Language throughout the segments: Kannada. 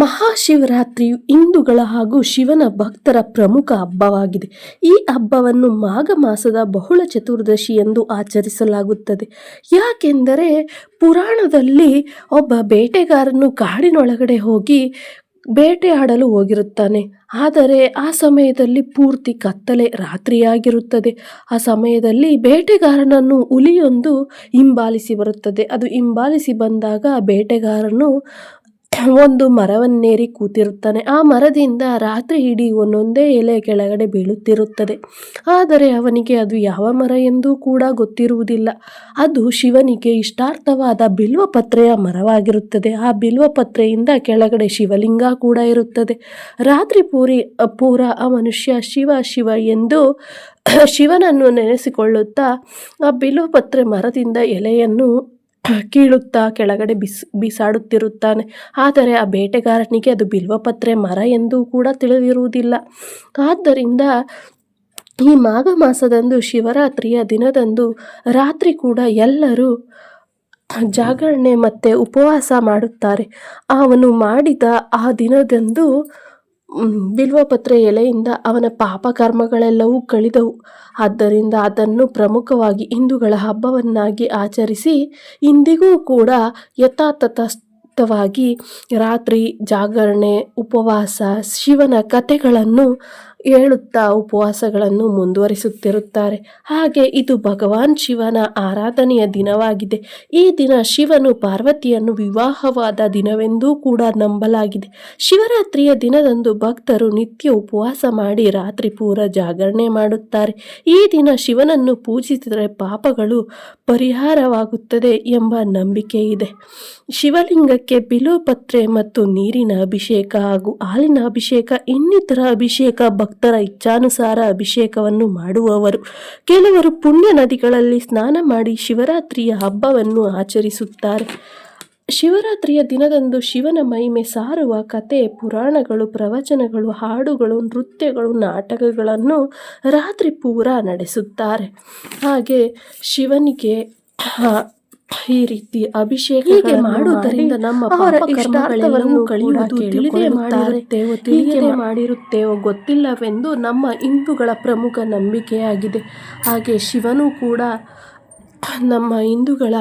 ಮಹಾಶಿವರಾತ್ರಿಯು ಹಿಂದೂಗಳ ಹಾಗೂ ಶಿವನ ಭಕ್ತರ ಪ್ರಮುಖ ಹಬ್ಬವಾಗಿದೆ. ಈ ಹಬ್ಬವನ್ನು ಮಾಘ ಮಾಸದ ಬಹುಳ ಚತುರ್ದಶಿ ಎಂದು ಆಚರಿಸಲಾಗುತ್ತದೆ. ಯಾಕೆಂದರೆ ಪುರಾಣದಲ್ಲಿ ಒಬ್ಬ ಬೇಟೆಗಾರನು ಕಾಡಿನೊಳಗಡೆ ಹೋಗಿ ಬೇಟೆಯಾಡಲು ಹೋಗಿರುತ್ತಾನೆ. ಆದರೆ ಆ ಸಮಯದಲ್ಲಿ ಪೂರ್ತಿ ಕತ್ತಲೆ ರಾತ್ರಿಯಾಗಿರುತ್ತದೆ. ಆ ಸಮಯದಲ್ಲಿ ಬೇಟೆಗಾರನನ್ನು ಹುಲಿಯೊಂದು ಹಿಂಬಾಲಿಸಿ ಬರುತ್ತದೆ. ಅದು ಹಿಂಬಾಲಿಸಿ ಬಂದಾಗ ಬೇಟೆಗಾರನು ಒಂದು ಮರವನ್ನೇರಿ ಕೂತಿರುತ್ತಾನೆ. ಆ ಮರದಿಂದ ರಾತ್ರಿ ಇಡೀ ಒಂದೊಂದೇ ಎಲೆ ಕೆಳಗಡೆ ಬೀಳುತ್ತಿರುತ್ತದೆ. ಆದರೆ ಅವನಿಗೆ ಅದು ಯಾವ ಮರ ಎಂದೂ ಕೂಡ ಗೊತ್ತಿರುವುದಿಲ್ಲ. ಅದು ಶಿವನಿಗೆ ಇಷ್ಟಾರ್ಥವಾದ ಬಿಲ್ವಪತ್ರೆಯ ಮರವಾಗಿರುತ್ತದೆ. ಆ ಬಿಲ್ವಪತ್ರೆಯಿಂದ ಕೆಳಗಡೆ ಶಿವಲಿಂಗ ಕೂಡ ಇರುತ್ತದೆ. ರಾತ್ರಿ ಪೂರಿ, ಪೂರ ಆ ಮನುಷ್ಯ ಶಿವ ಶಿವ ಎಂದು ಶಿವನನ್ನು ನೆನೆಸಿಕೊಳ್ಳುತ್ತಾ ಆ ಬಿಲ್ವಪತ್ರೆ ಮರದಿಂದ ಎಲೆಯನ್ನು ಕೀಳುತ್ತಾ, ಕೆಳಗಡೆ ಬಿಸ್, ಬಿಸಾಡುತ್ತಿರುತ್ತಾನೆ. ಆದರೆ ಆ ಬೇಟೆಗಾರನಿಗೆ ಅದು ಬಿಲ್ವಪತ್ರೆ ಮರ ಎಂದು ಕೂಡ ತಿಳಿದಿರುವುದಿಲ್ಲ. ಆದ್ದರಿಂದ ಈ ಮಾಘ ಮಾಸದಂದು, ಶಿವರಾತ್ರಿಯ ದಿನದಂದು ರಾತ್ರಿ ಕೂಡ ಎಲ್ಲರೂ ಜಾಗರಣೆ ಮತ್ತು ಉಪವಾಸ ಮಾಡುತ್ತಾರೆ. ಅವನು ಮಾಡಿದ ಆ ದಿನದಂದು ಬಿಲ್ವಪತ್ರೆ ಎಲೆಯಿಂದ ಅವನ ಪಾಪ ಕರ್ಮಗಳೆಲ್ಲವೂ ಕಳಿದವು. ಆದ್ದರಿಂದ ಅದನ್ನು ಪ್ರಮುಖವಾಗಿ ಹಿಂದೂಗಳ ಹಬ್ಬವನ್ನಾಗಿ ಆಚರಿಸಿ ಇಂದಿಗೂ ಕೂಡ ಯಥಾತಥವಾಗಿ ರಾತ್ರಿ ಜಾಗರಣೆ, ಉಪವಾಸ, ಶಿವನ ಕಥೆಗಳನ್ನು ಹೇಳುತ್ತಾ ಉಪವಾಸಗಳನ್ನು ಮುಂದುವರಿಸುತ್ತಿರುತ್ತಾರೆ. ಹಾಗೆ ಇದು ಭಗವಾನ್ ಶಿವನ ಆರಾಧನೆಯ ದಿನವಾಗಿದೆ. ಈ ದಿನ ಶಿವನು ಪಾರ್ವತಿಯನ್ನು ವಿವಾಹವಾದ ದಿನವೆಂದೂ ಕೂಡ ನಂಬಲಾಗಿದೆ. ಶಿವರಾತ್ರಿಯ ದಿನದಂದು ಭಕ್ತರು ನಿತ್ಯ ಉಪವಾಸ ಮಾಡಿ ರಾತ್ರಿ ಪೂರ ಜಾಗರಣೆ ಮಾಡುತ್ತಾರೆ. ಈ ದಿನ ಶಿವನನ್ನು ಪೂಜಿಸಿದರೆ ಪಾಪಗಳು ಪರಿಹಾರವಾಗುತ್ತದೆ ಎಂಬ ನಂಬಿಕೆ ಇದೆ. ಶಿವಲಿಂಗಕ್ಕೆ ಬಿಲೋಪತ್ರೆ ಮತ್ತು ನೀರಿನ ಅಭಿಷೇಕ ಹಾಗೂ ಹಾಲಿನ ಅಭಿಷೇಕ, ಇನ್ನಿತರ ಅಭಿಷೇಕ ಭಕ್ತರ ಇಚ್ಛಾನುಸಾರ ಅಭಿಷೇಕವನ್ನು ಮಾಡುವವರು. ಕೆಲವರು ಪುಣ್ಯ ನದಿಗಳಲ್ಲಿ ಸ್ನಾನ ಮಾಡಿ ಶಿವರಾತ್ರಿಯ ಹಬ್ಬವನ್ನು ಆಚರಿಸುತ್ತಾರೆ. ಶಿವರಾತ್ರಿಯ ದಿನದಂದು ಶಿವನ ಮಹಿಮೆ ಸಾರುವ ಕತೆ ಪುರಾಣಗಳು, ಪ್ರವಚನಗಳು, ಹಾಡುಗಳು, ನೃತ್ಯಗಳು, ನಾಟಕಗಳನ್ನು ರಾತ್ರಿ ಪೂರ ನಡೆಸುತ್ತಾರೆ. ಹಾಗೆ ಶಿವನಿಗೆ ಈ ರೀತಿ ಅಭಿಷೇಕ ಹೀಗೆ ಮಾಡುವುದರಿಂದ ನಮ್ಮ ಅವರ ಇಷ್ಟಾರ್ಥವನ್ನು ಕಳೆಯುವುದು ತಿಳಿದೇ. ಮಾಡಿರುತ್ತೇವೋ ತಿಳಿಯದೆ ಮಾಡಿರುತ್ತೇವೋ ಗೊತ್ತಿಲ್ಲವೆಂದು ನಮ್ಮ ಹಿಂದೂಗಳ ಪ್ರಮುಖ ನಂಬಿಕೆಯಾಗಿದೆ. ಹಾಗೆ ಶಿವನು ಕೂಡ ನಮ್ಮ ಹಿಂದೂಗಳ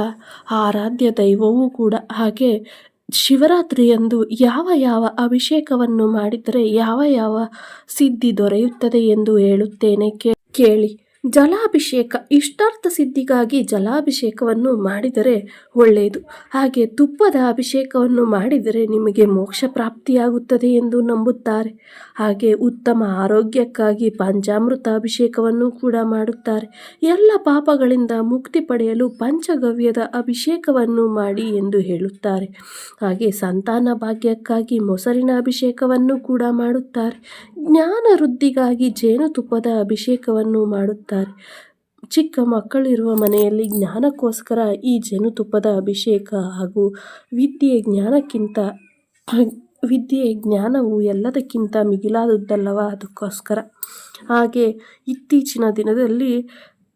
ಆರಾಧ್ಯ ದೈವವೂ ಕೂಡ. ಹಾಗೆ ಶಿವರಾತ್ರಿಯಂದು ಯಾವ ಯಾವ ಅಭಿಷೇಕವನ್ನು ಮಾಡಿದರೆ ಯಾವ ಯಾವ ಸಿದ್ಧಿ ದೊರೆಯುತ್ತದೆ ಎಂದು ಹೇಳುತ್ತೇನೆ ಕೇ- ಕೇಳಿ. ಜಲಾಭಿಷೇಕ ಇಷ್ಟಾರ್ಥ ಸಿದ್ಧಿಗಾಗಿ ಜಲಾಭಿಷೇಕವನ್ನು ಮಾಡಿದರೆ ಒಳ್ಳೆಯದು. ಹಾಗೆ ತುಪ್ಪದ ಅಭಿಷೇಕವನ್ನು ಮಾಡಿದರೆ ನಿಮಗೆ ಮೋಕ್ಷ ಪ್ರಾಪ್ತಿಯಾಗುತ್ತದೆ ಎಂದು ನಂಬುತ್ತಾರೆ. ಹಾಗೆ ಉತ್ತಮ ಆರೋಗ್ಯಕ್ಕಾಗಿ ಪಂಚಾಮೃತ ಅಭಿಷೇಕವನ್ನು ಕೂಡ ಮಾಡುತ್ತಾರೆ. ಎಲ್ಲ ಪಾಪಗಳಿಂದ ಮುಕ್ತಿ ಪಡೆಯಲು ಪಂಚಗವ್ಯದ ಅಭಿಷೇಕವನ್ನು ಮಾಡಿ ಎಂದು ಹೇಳುತ್ತಾರೆ. ಹಾಗೆ ಸಂತಾನ ಭಾಗ್ಯಕ್ಕಾಗಿ ಮೊಸರಿನ ಅಭಿಷೇಕವನ್ನು ಕೂಡ ಮಾಡುತ್ತಾರೆ. ಜ್ಞಾನ ವೃದ್ಧಿಗಾಗಿ ಜೇನುತುಪ್ಪದ ಅಭಿಷೇಕವನ್ನು ಮಾಡುತ್ತಾರೆ. ಚಿಕ್ಕ ಮಕ್ಕಳಿರುವ ಮನೆಯಲ್ಲಿ ಜ್ಞಾನಕ್ಕೋಸ್ಕರ ಈ ಜೇನುತುಪ್ಪದ ಅಭಿಷೇಕ ಹಾಗೂ ವಿದ್ಯೆ ಜ್ಞಾನಕ್ಕಿಂತ ವಿದ್ಯೆ ಜ್ಞಾನವು ಎಲ್ಲದಕ್ಕಿಂತ ಮಿಗಿಲಾದದ್ದಲ್ಲವ ಅದಕ್ಕೋಸ್ಕರ. ಹಾಗೆ ಇತ್ತೀಚಿನ ದಿನದಲ್ಲಿ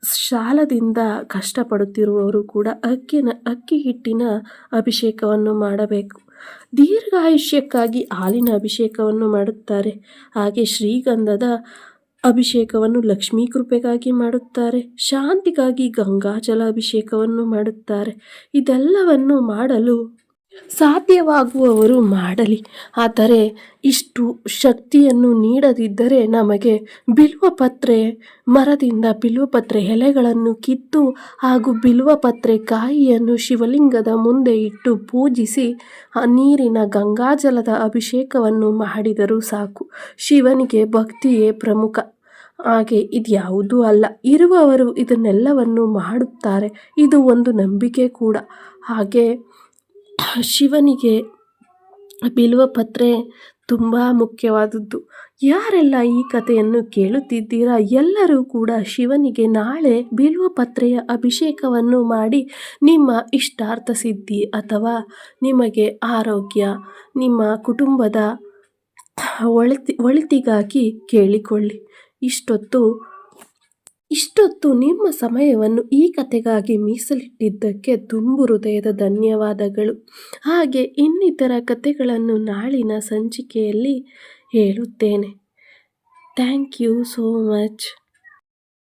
ಶಾಲದಿಂದ ಕಷ್ಟಪಡುತ್ತಿರುವವರು ಕೂಡ ಅಕ್ಕಿನ ಅಕ್ಕಿ ಹಿಟ್ಟಿನ ಅಭಿಷೇಕವನ್ನು ಮಾಡಬೇಕು. ದೀರ್ಘಾಯುಷ್ಯಕ್ಕಾಗಿ ಹಾಲಿನ ಅಭಿಷೇಕವನ್ನು ಮಾಡುತ್ತಾರೆ. ಹಾಗೆ ಶ್ರೀಗಂಧದ ಅಭಿಷೇಕವನ್ನು ಲಕ್ಷ್ಮೀ ಕೃಪೆಗಾಗಿ ಮಾಡುತ್ತಾರೆ. ಶಾಂತಿಗಾಗಿ ಗಂಗಾಜಲ ಅಭಿಷೇಕವನ್ನು ಮಾಡುತ್ತಾರೆ. ಇದೆಲ್ಲವನ್ನು ಮಾಡಲು ಸಾಧ್ಯವಾಗುವವರು ಮಾಡಲಿ. ಆದರೆ ಇಷ್ಟು ಶಕ್ತಿಯನ್ನು ನೀಡದಿದ್ದರೆ ನಮಗೆ ಬಿಲ್ವಪತ್ರೆ ಮರದಿಂದ ಬಿಲ್ವಪತ್ರೆ ಎಲೆಗಳನ್ನು ಕಿತ್ತು ಹಾಗೂ ಬಿಲ್ವಪತ್ರೆ ಕಾಯಿಯನ್ನು ಶಿವಲಿಂಗದ ಮುಂದೆ ಇಟ್ಟು ಪೂಜಿಸಿ, ಆ ನೀರಿನ ಗಂಗಾಜಲದ ಅಭಿಷೇಕವನ್ನು ಮಾಡಿದರೂ ಸಾಕು. ಶಿವನಿಗೆ ಭಕ್ತಿಯೇ ಪ್ರಮುಖ. ಹಾಗೆ ಇದ್ಯಾವುದೂ ಅಲ್ಲ. ಇರುವವರು ಇದನ್ನೆಲ್ಲವನ್ನು ಮಾಡುತ್ತಾರೆ. ಇದು ಒಂದು ನಂಬಿಕೆ ಕೂಡ. ಹಾಗೆ ಶಿವನಿಗೆ ಬಿಲ್ವಪತ್ರೆ ತುಂಬ ಮುಖ್ಯವಾದದ್ದು. ಯಾರೆಲ್ಲ ಈ ಕಥೆಯನ್ನು ಕೇಳುತ್ತಿದ್ದೀರಾ? ಎಲ್ಲರೂ ಕೂಡ ಶಿವನಿಗೆ ನಾಳೆ ಬಿಲ್ವಪತ್ರೆಯ ಅಭಿಷೇಕವನ್ನು ಮಾಡಿ ನಿಮ್ಮ ಇಷ್ಟಾರ್ಥ ಸಿದ್ಧಿ ಅಥವಾ ನಿಮಗೆ ಆರೋಗ್ಯ, ನಿಮ್ಮ ಕುಟುಂಬದ ಒಳಿತಿ, ಒಳಿತಿಗಾಗಿ ಕೇಳಿಕೊಳ್ಳಿ. ಇಷ್ಟೊತ್ತು ಇಷ್ಟೊತ್ತು ನಿಮ್ಮ ಸಮಯವನ್ನು ಈ ಕಥೆಗಾಗಿ ಮೀಸಲಿಟ್ಟಿದ್ದಕ್ಕೆ ತುಂಬು ಹೃದಯದ ಧನ್ಯವಾದಗಳು. ಹಾಗೆ ಇನ್ನಿತರ ಕಥೆಗಳನ್ನು ನಾಳಿನ ಸಂಚಿಕೆಯಲ್ಲಿ ಹೇಳುತ್ತೇನೆ. Thank you so much.